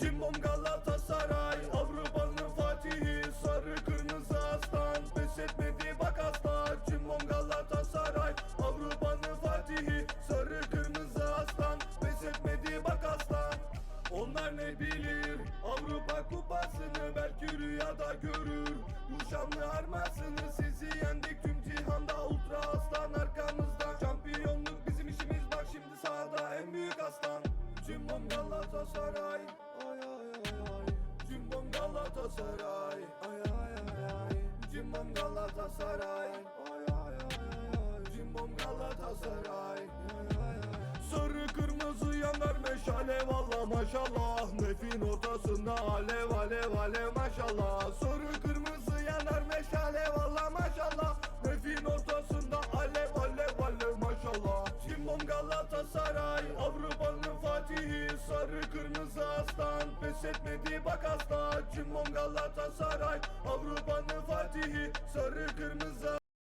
Cimbom Galatasaray Avrupa'nın Fatihi Sarı kırmızı aslan. Pes etmedi bak asla Cimbom Galatasaray Avrupa'nın Fatihi Sarı kırmızı aslan. Pes etmedi bak aslan. Onlar ne bilir? Avrupa kupasını belki rüyada görür. Bu şanlı armasını sizi yendik. Tüm cihanda Ultra aslan arkamızda. Şampiyonluk bizim işimiz. Bak şimdi sahada en büyük aslan. Cimbom Galatasaray Galatasaray. Ay ay ay ay. Cimbom Galatasaray. Ay ay ay ay. Cimbom Galatasaray. Ay ay ay Sarı kırmızı yanar meşale valla maşallah. Nefin ortasında alev alev alev maşallah. Sarı kırmızı yanar meşale valla maşallah. Nefin ortasında alev alev alev maşallah. Cimbom Galatasaray Avrupa'nın Fatihi. Sarı kırmızı aslan Pes etmedi bak asla. Cimbom Galatasaray Avrupa'nın kırmızı